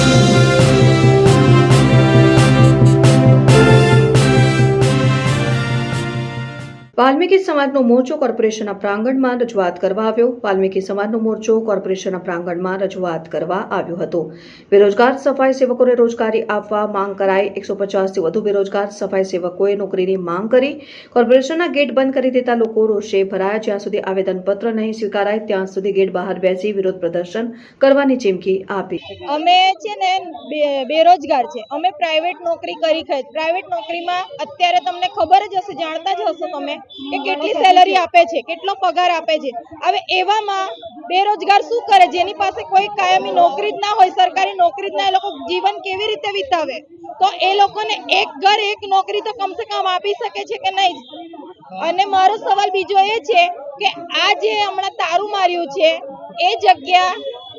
Thank you. Valmiki સમાજનો મોરચો કોર્પોરેશનના પ્રાંગણમાં રજૂઆત કરવા આવ્યો. વાલ્મીકી સમાજનો મોરચો કોર્પોરેશનના પ્રાંગણમાં રજૂઆત કરવા આવ્યો હતો. બેરોજગાર સફાઈ સેવકોને રોજગારી આપવા માંગ કરાઈ. એકસો પચાસથી વધુ બેરોજગાર સફાઈ સેવકોએ નોકરીની માંગ કરી. કોર્પોરેશનના ગેટ બંધ કરી દેતા લોકો રોષે ભરાયા. જ્યાં સુધી આવેદનપત્ર નહીં સ્વીકારાય, ત્યાં સુધી ગેટ બહાર બેસી વિરોધ પ્રદર્શન કરવાની ચીમકી આપી. અમે છે ને બેરોજગાર છે. અમે પ્રાઇવેટ નોકરી કરી પ્રાઇવેટ નોકરીમાં અત્યારે તમને ખબર જ હશે, જાણતા જ હશો તમે. કે કેટલી સેલરી આપે છે કેટલો પગાર આપે છે. હવે એવામાં બેરોજગાર શું કરે? જેની પાસે કોઈ કાયમી નોકરી જ ના હોય સરકારી નોકરી જ ના એ લોકો જીવન કેવી રીતે વિતાવે? તો એ લોકોને એક ઘર એક નોકરી તો કમસે કમ આપી શકે છે કે નહીં? અને મારો સવાલ બીજો એ છે કે આ જે હમણાં તારું માર્યું છે એ જગ્યા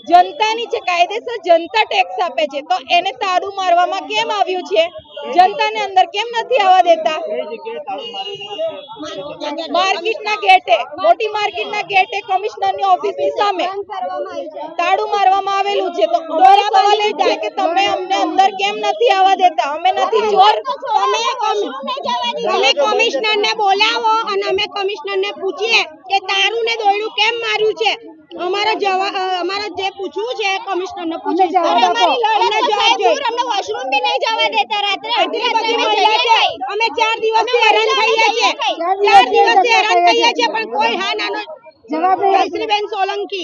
જનતાની છે કાયદેસર જનતા ટેક્સ આપે છે તો એને તારું મારવામાં કેમ આવ્યું છે? જનતાને અંદર કેમ નથી આવવા દેતા? માર્કેટના ગેટે, મોટી માર્કેટના ગેટે કમિશનરની ઓફિસની સામે તાળું મારવામાં છે તો અમારા સવાલ એ છે કે તમે અમને અંદર કેમ નથી આવવા દેતા? અમે નથી ચોર તમે કમિશનર ને બોલાવો અને અમે કમિશનર ને પૂછીએ કે તારું ને દોયડું કેમ માર્યું છે? અમારો જવાબ અમારે જે પૂછવું છે કમિશનર ને પૂછે અમને વોશરૂમ બી નહીં જવા દેતા રાત્રે અમે ચાર દિવસ હેરાન થઈએ છીએ. ચાર દિવસ હેરાન થઈએ છીએ પણ કોઈ હા નાનો જવાબ બેન સોલંકી.